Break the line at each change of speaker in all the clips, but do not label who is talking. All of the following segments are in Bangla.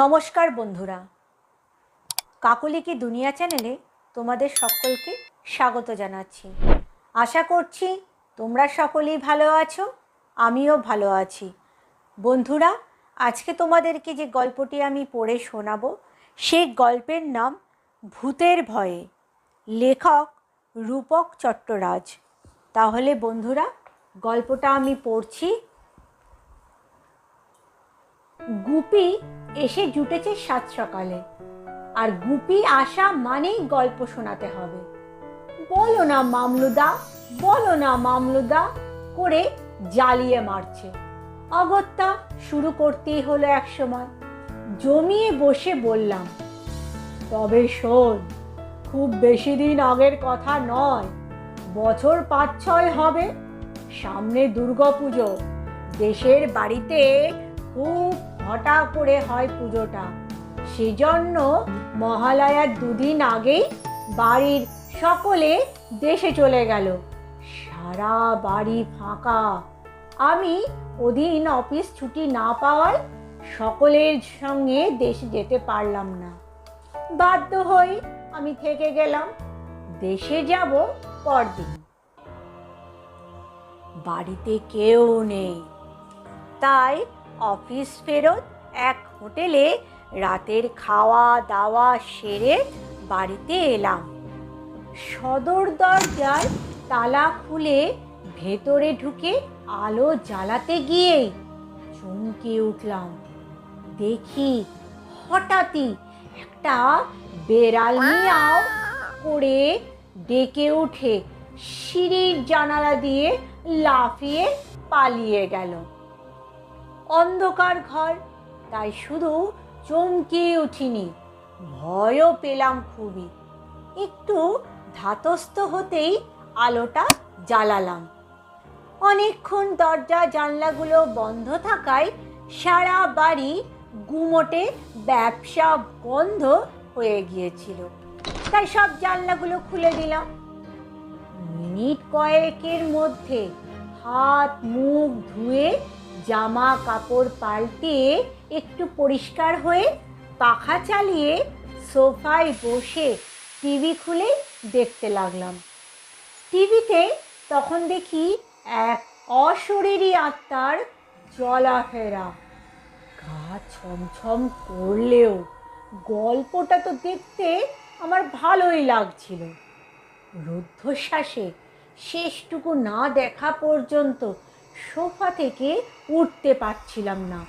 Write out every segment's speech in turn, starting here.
নমস্কার বন্ধুরা। কাকলিকি দুনিয়া চ্যানেলে তোমাদের সকলকে স্বাগত জানাচ্ছি। আশা করছি তোমরা সকলেই ভালো আছো, আমিও ভালো আছি। বন্ধুরা, আজকে তোমাদেরকে যে গল্পটি আমি পড়ে শোনাবো, সেই গল্পের নাম ভূতের ভয়ে। লেখক রূপক চট্টরাজ। তাহলে বন্ধুরা, গল্পটা আমি পড়ছি গুপি এসে জুটেছে সাত সকালে। আর গুপি আসা মানেই গল্প শোনাতে হবে। বলো না মামলুদা, বলো না মামলুদা, করে জ্বালিয়ে মারছে। অগত্যা শুরু করতেই হলো এক সময়। জমিয়ে বসে বললাম, তবে শোন, খুব বেশি দিন আগের কথা নয়। বছর পাঁচ ছয় হবে, সামনে দুর্গাপুজো। দেশের বাড়িতে খুব হটা করে হয় পুজোটা। সেজন্য মহালয়ার দুদিন আগেই বাড়ির সকলে দেশে চলে গেল। সারা বাড়ি ফাঁকা। আমি ওদিন অফিস ছুটি না পাওয়ায় সকলের সঙ্গে দেশে যেতে পারলাম না। বাধ্য হয়ে আমি থেকে গেলাম। দেশে যাব পরদিন। বাড়িতে কেউ নেই। তাই অফিস ফেরত এক হোটেলে রাতের খাওয়া দাওয়া সেরে বাড়িতে এলাম। সদর দরজার তালা খুলে ভেতরে ঢুকে আলো জ্বালাতে গিয়েই চমকে উঠলাম। দেখি হঠাৎই একটা বেড়াল মিয়াও করে ডেকে উঠে সিঁড়ির জানালা দিয়ে লাফিয়ে পালিয়ে গেল। অন্ধকার ঘর, তাই শুধু চমকে উঠিনি। ভয়ও পেলাম খুবই। একটু ধাতস্থ হতেই আলোটা জ্বালালাম। অনেকক্ষণ দরজা জানলাগুলো বন্ধ থাকায় সারা বাড়ি গুমোটে ব্যবসা বন্ধ হয়ে গিয়েছিল। তাই সব জানলাগুলো খুলে দিলাম। মিনিট কয়েকের মধ্যে হাত মুখ ধুয়ে জামা কাপড় পাল্টে একটু পরিষ্কার হয়ে পাখা চালিয়ে সোফায় বসে টিভি খুলে দেখতে লাগলাম। টিভিতে তখন দেখি এক অশরীরী আত্মার চলাফেরা গা ছমছম করলেও গল্পটা তো দেখতে আমার ভালোই লাগছিল। রুদ্ধশ্বাসে শেষটুকু না দেখা পর্যন্ত সোফা থেকে উঠতে পারছিলাম না।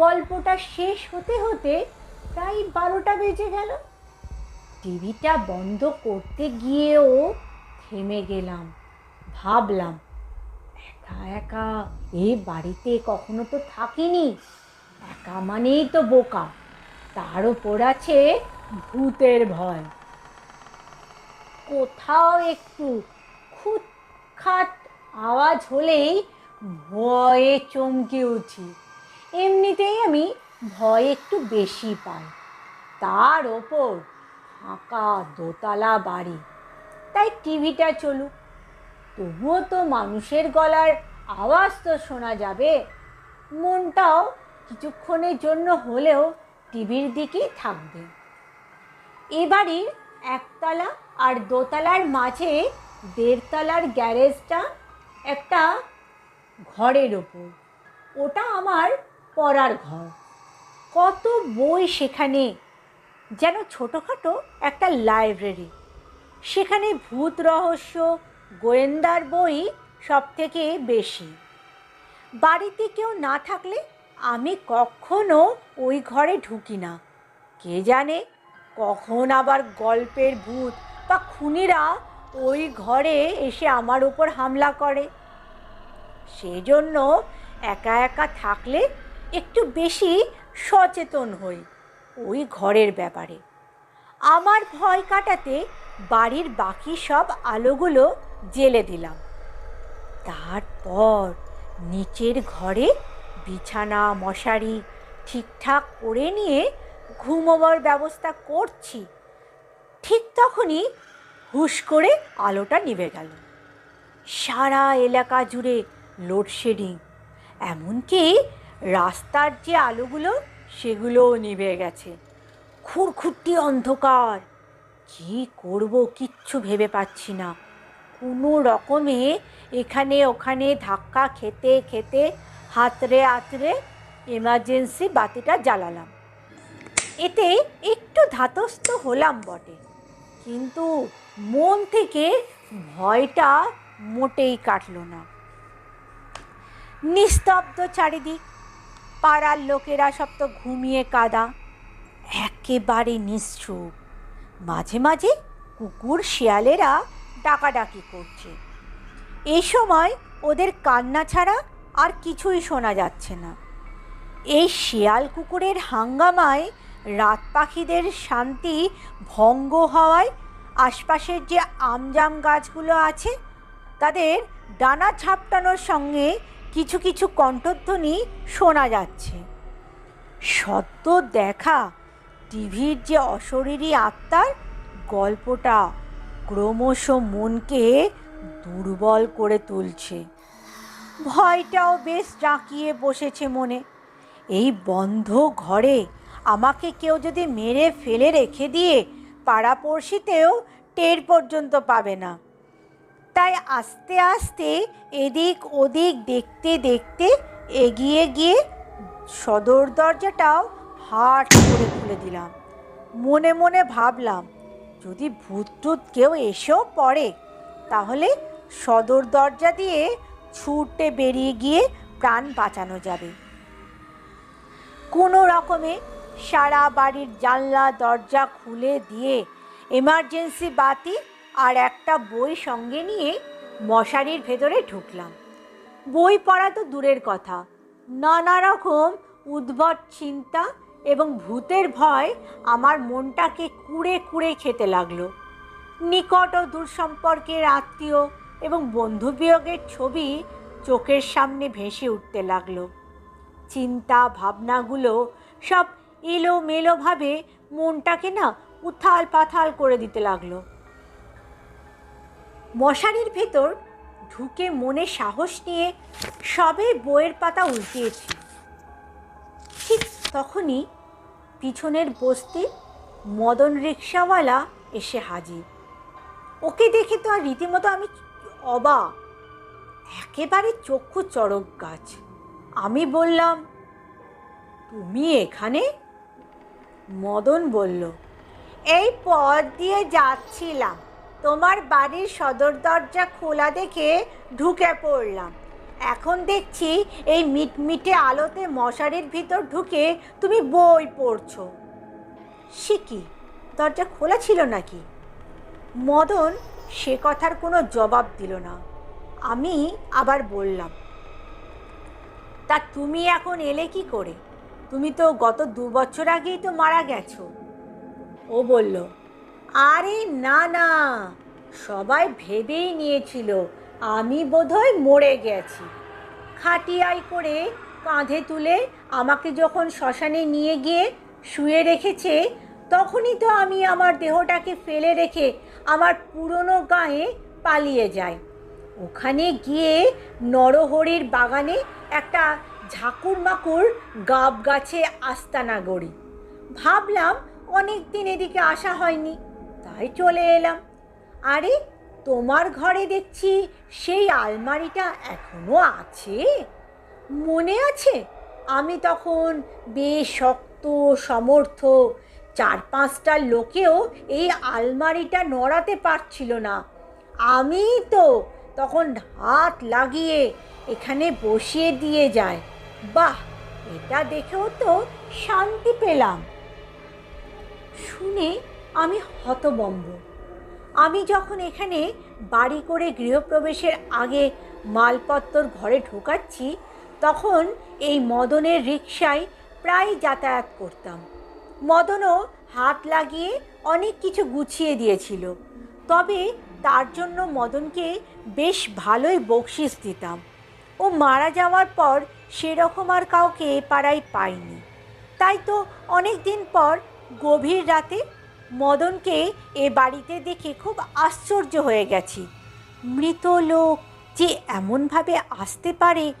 গল্পটা শেষ হতে হতে প্রায় বারোটা বেজে গেল। টিভিটা বন্ধ করতে গিয়েও থেমে গেলাম, ভাবলাম, একা একা এ বাড়িতে কখনো তো থাকিনি, একা মানেই তো বোকা, তার ওপর আছে ভূতের ভয়। কোথাও একটু খুঁতখাট আওয়াজ হলেই ভয়ে চমকে উঠি। এমনিতেই আমি ভয় একটু বেশি পাই। তার ওপর ফাঁকা দোতলা বাড়ি। তাই টিভিটা চলুক। তবুও তো মানুষের গলার আওয়াজ তো শোনা যাবে। মনটাও কিছুক্ষণের জন্য হলেও টিভির দিকেই থাকবে। এ বাড়ির একতলা আর দোতলার মাঝে দেড়তলার গ্যারেজটা একটা ঘরের ওপর। ওটা আমার পড়ার ঘর। কত বই সেখানে, যেন ছোটোখাটো একটা লাইব্রেরি। সেখানে ভূত রহস্য, গোয়েন্দার বই সব থেকে বেশি। বাড়িতে কেউ না থাকলে আমি কখনো ওই ঘরে ঢুকি না। কে জানে কখন আবার গল্পের ভূত বা খুনিরা ওই ঘরে এসে আমার উপর হামলা করে। সেজন্য একা একা থাকলে একটু বেশি সচেতন হই ওই ঘরের ব্যাপারে। আমার ভয় কাটাতে বাড়ির বাকি সব আলোগুলো জেলে দিলাম। তারপর নিচের ঘরে বিছানা, মশারি ঠিকঠাক করে নিয়ে ঘুমোবার ব্যবস্থা করছি। ঠিক তখনই হুশ করে আলোটা নিভে গেল। সারা এলাকা জুড়ে লোডশেডিং। এমনকি রাস্তার যে আলোগুলো, সেগুলোও নিভে গেছে। খুরখুট্টি অন্ধকার। কি করব কিচ্ছু ভেবে পাচ্ছি না। কোনো রকমে এখানে ওখানে ধাক্কা খেতে খেতে হাতড়ে আতড়ে এমার্জেন্সি বাতিটা জ্বালালাম। এতে একটু ধাতস্থ হলাম বটে। কিন্তু মন থেকে ভয়টা মোটেই কাটলো না। নিস্তব্ধ চারিদিক। পাড়ার লোকেরা সব তো ঘুমিয়ে কাদা। একেবারে নিশ্চুপ। মাঝে মাঝে কুকুর শিয়ালেরা ডাকাডাকি করছে। এই সময় ওদের কান্না ছাড়া আর কিছুই শোনা যাচ্ছে না। এই শিয়াল কুকুরের হাঙ্গামায় রাত পাখিদের শান্তি ভঙ্গ হওয়ায় আশপাশের যে আমজাম গাছগুলো আছে, তাদের ডানা ঝাপটানোর সঙ্গে কিছু কিছু কণ্ঠধ্বনি শোনা যাচ্ছে। সদ্য দেখা টিভির যে অশরীরী আত্মার গল্পটা ক্রমশ মনকে দুর্বল করে তুলছে। ভয়টাও বেশ জাঁকিয়ে বসেছে মনে। এই বন্ধ ঘরে আমাকে কেউ যদি মেরে ফেলে রেখে দিয়ে পাড়াপড়শিতেও টের পর্যন্ত পাবে না। তাই আস্তে আস্তে এদিক ওদিক দেখতে দেখতে এগিয়ে গিয়ে সদর দরজাটাও হাট করে খুলে দিলাম। মনে মনে ভাবলাম, যদি ভূত টুত কেউ এসেও পড়ে, তাহলে সদর দরজা দিয়ে ছুটে বেরিয়ে গিয়ে প্রাণ বাঁচানো যাবে। কোনো রকমে সারা বাড়ির জানলা দরজা খুলে দিয়ে এমার্জেন্সি বাতি আর একটা বই সঙ্গে নিয়ে মশারির ভেতরে ঢুকলাম। বই পড়া তো দূরের কথা। নানা রকম উদ্ভট চিন্তা এবং ভূতের ভয় আমার মনটাকে কুড়ে কুড়ে খেতে লাগল। নিকট ও দূর সম্পর্কের আত্মীয় এবং বন্ধু বিয়োগের ছবি চোখের সামনে ভেসে উঠতে লাগল। চিন্তা, ভাবনাগুলো সব এলোমেলোভাবে মনটাকে না উথাল পাথাল করে দিতে লাগল। মশারির ভেতর ঢুকে মনে সাহস নিয়ে সবে বইয়ের পাতা উল্টিয়েছি। ঠিক তখনই পিছনের বস্তি মদন রিক্সাওয়ালা এসে হাজির। ওকে দেখে তো আর রীতিমতো আমি অবাক। একেবারে চক্ষু চড়ক গাছ। আমি বললাম, তুমি এখানে? মদন বলল, এই পথ দিয়ে যাচ্ছিলাম। তোমার বাড়ির সদর দরজা খোলা দেখে ঢুকে পড়লাম। এখন দেখছি এই মিটমিটে আলোতে মশারির ভিতর ঢুকে তুমি বই পড়ছো। সে কি? দরজা খোলা ছিল নাকি? মদন সে কথার কোনো জবাব দিল না। আমি আবার বললাম, তা তুমি এখন এলে কি করে? তুমি তো গত দু বছর আগেই তো মারা গেছো। ও বলল আরে না না। সবাই ভেবেই নিয়েছিল আমি বোধহয় মরে গেছি। খাটিয়াই করে কাঁধে তুলে আমাকে যখন শ্মশানে নিয়ে গিয়ে শুয়ে রেখেছে, তখনই তো আমি আমার দেহটাকে ফেলে রেখে আমার পুরনো গায়ে পালিয়ে যাই। ওখানে গিয়ে নরহরির বাগানে একটা ঝাকুর মাকুর গাব গাছে আস্তানা গড়ি। ভাবলাম অনেক দিন এদিকে আসা হয়নি। তাই চলে এলাম। আরে, তোমার ঘরে দেখছি সেই আলমারিটা এখনও আছে? মনে আছে? আমি তখন বেশ শক্ত সমর্থ, চার পাঁচটা লোকেও এই আলমারিটা নড়াতে পারছিল না। আমি তো তখন হাত লাগিয়ে এখানে বসিয়ে দিয়ে যায় বাহ, এটা দেখেও তো শান্তি পেলাম। শুনে আমি হতবম্ব। আমি যখন এখানে বাড়ি করে গৃহপ্রবেশের আগে মালপত্তর ঘরে ঢোকাচ্ছি, তখন এই মদনের রিক্সায় প্রায় যাতায়াত করতাম। মদনও হাত লাগিয়ে অনেক কিছু গুছিয়ে দিয়েছিল। তবে তার জন্য মদনকে বেশ ভালোই বকশিস দিতাম। ও মারা যাওয়ার পর সেরকম আর কাউকে এ পাড়ায় পাইনি। তাই তো অনেক দিন পর গভীর রাতে মদনকে এ বাড়িতে দেখে খুব আশ্চর্য হয়ে গেছি। মৃত লোক যে এমনভাবে আসতে পারে,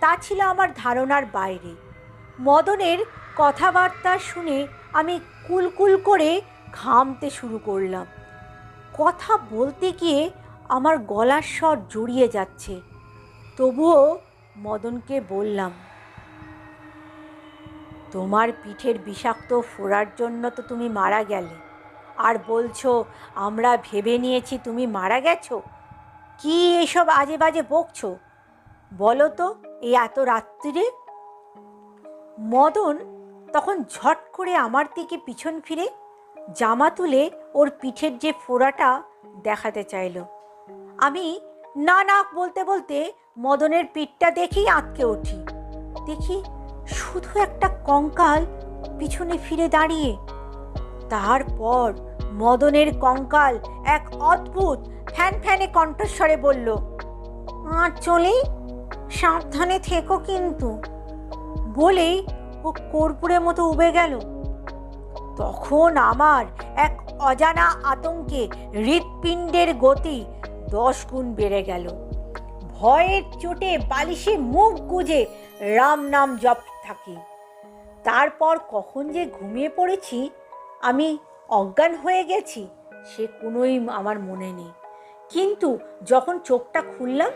তা ছিল আমার ধারণার বাইরে। মদনের কথাবার্তা শুনে আমি কুলকুল করে ঘামতে শুরু করলাম। কথা বলতে গিয়ে আমার গলার স্বর জড়িয়ে যাচ্ছে। তবুও মদনকে বললাম, তোমার পিঠের বিষাক্ত ফোড়ার জন্য তো তুমি মারা গেলে। আর বলছো, আমরা ভেবে নিয়েছি তুমি মারা গেছো? কি এসব আজে বাজে বকছো? বলো তো, এই এত রাত্রিরে? মদন তখন ঝট করে আমার দিকে পিছন ফিরে জামা তুলে ওর পিঠের যে ফোড়াটা দেখাতে চাইলো। আমি না না বলতে বলতে মদনের পিঠটা দেখেই আঁতকে উঠি। দেখি শুধু একটা কঙ্কাল পিছনে ফিরে দাঁড়িয়ে তারপর মদনের কঙ্কাল এক অদ্ভুত ফ্যান ফ্যানে কণ্ঠস্বরে বলল আর চলেই সাবধানে থেকো কিন্তু। বলেই ও কর্পূরের মতো উবে গেল। তখন আমার এক অজানা আতঙ্কে হৃৎপিণ্ডের গতি দশ গুণ বেড়ে গেল। ভয়ের চোটে বালিশে মুখ গুজে রাম নাম জপ থাকি। তারপর কখন যে ঘুমিয়ে পড়েছি আমি অজ্ঞান হয়ে গেছি, সে কোনোই আমার মনে নেই। কিন্তু যখন চোখটা খুললাম,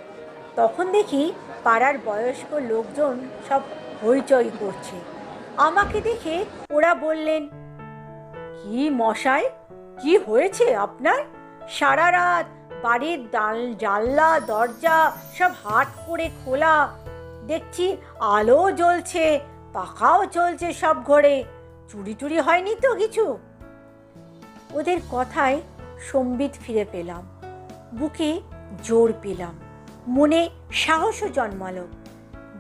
তখন দেখি পাড়ার বয়স্ক লোকজন সব হইচই করছে। আমাকে দেখে ওরা বললেন, কি মশাই, কি হয়েছে আপনার? সারা রাত বাড়ির ডাল জানলা, দরজা সব হাট করে খোলা। দেখছি আলো জ্বলছে, পাখাও চলছে সব ঘরে। চুরি টুরি হয়নি তো কিছু? ওদের কথায় সম্বিত ফিরে পেলাম। বুকে জোর পেলাম। মনে সাহসও জন্মালো।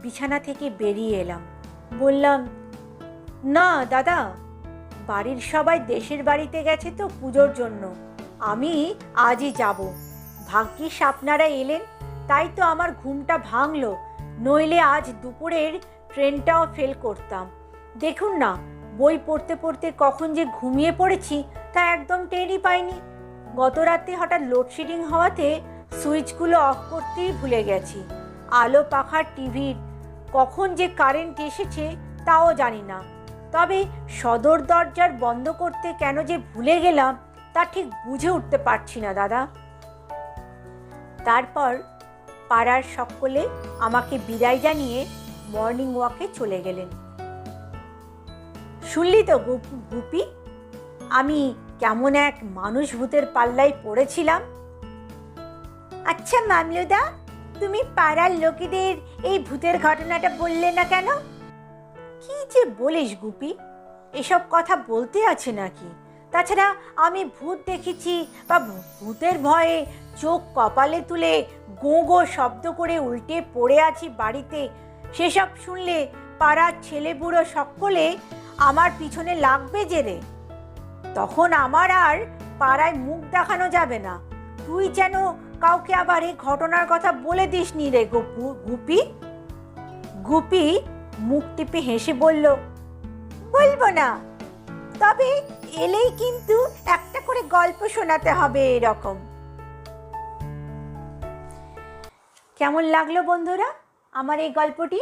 বিছানা থেকে বেরিয়ে এলাম। বললাম, না, দাদা, বাড়ির সবাই দেশের বাড়িতে গেছে তো পুজোর জন্য। আমি আজই যাব। ভাগ্যিস আপনারা এলেন, তাই তো আমার ঘুমটা ভাঙলো। নইলে আজ দুপুরের ট্রেনটাও ফেল করতাম। দেখুন না বই পড়তে পড়তে কখন যে ঘুমিয়ে পড়েছি তা একদম টেরই পাইনি। গত রাতে হঠাৎ লোডশেডিং হওয়াতে সুইচগুলো অফ করতেই ভুলে গেছি। আলো পাখার টিভির কখন যে কারেন্ট এসেছে তাও জানি না। তবে সদর দরজার বন্ধ করতে কেন যে ভুলে গেলাম তা ঠিক বুঝে উঠতে পারছি না, দাদা। তারপর পাড়ার সকলে আমাকে বিদায় জানিয়ে মর্নিং ওয়াকে চলে গেলেন। শুনলি তো, গুপ- আমি কেমন এক মানুষ ভূতের পাল্লায় পড়েছিলাম। আচ্ছা মামলুদা, তুমি পাড়ার লোকেদের এই ভূতের ঘটনাটা বললে না কেন? কি যে বলিস গুপি? এসব কথা বলতে আছে নাকি? তাছাড়া আমি ভূত দেখেছি বা ভূতের ভয়ে চোখ কপালে তুলে গো গো শব্দ করে উল্টে পড়ে আছি বাড়িতে। সেসব শুনলে পাড়ার ছেলে বুড়ো সকলে আমার পিছনে লাগবে যে রে তখন আমার আর পাড়ায় মুখ দেখানো যাবে না। তুই যেন কাউকে আবার এই ঘটনার কথা বলে দিস নি রে গপু গুপি। গুপি মুখ টিপে হেসে বলল, বলব না। তবে এলেই কিন্তু একটা করে গল্প শোনাতে হবে এরকম। কেমন লাগল বন্ধুরা আমার এই গল্পটি?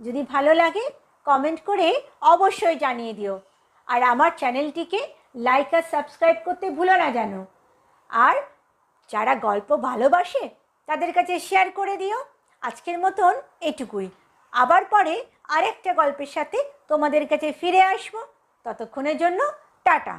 যদি ভালো লাগে কমেন্ট করে অবশ্যই জানিয়ে দিও। আর আমার চ্যানেলটিকে লাইক আর সাবস্ক্রাইব করতে ভুলো না যেন আর যারা গল্প ভালোবাসে, তাদের কাছে শেয়ার করে দিও। আজকের মতন এটুকুই। আবার পরে আরেকটা গল্পের সাথে তোমাদের কাছে ফিরে আসব। ততক্ষণের জন্য টাটা।